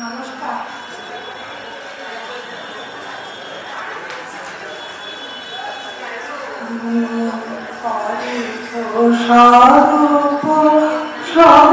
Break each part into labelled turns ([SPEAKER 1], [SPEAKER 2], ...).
[SPEAKER 1] নমস্কার।
[SPEAKER 2] স্বরূপ সর্ব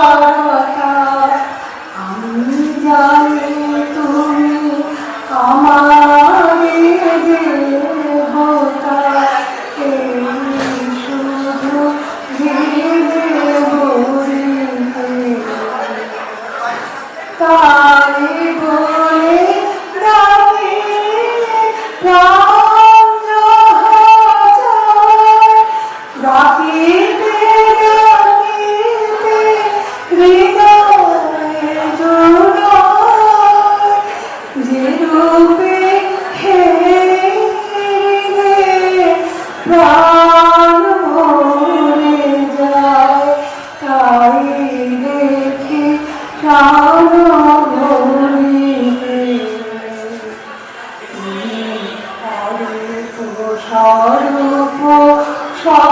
[SPEAKER 2] স্বরূপ সব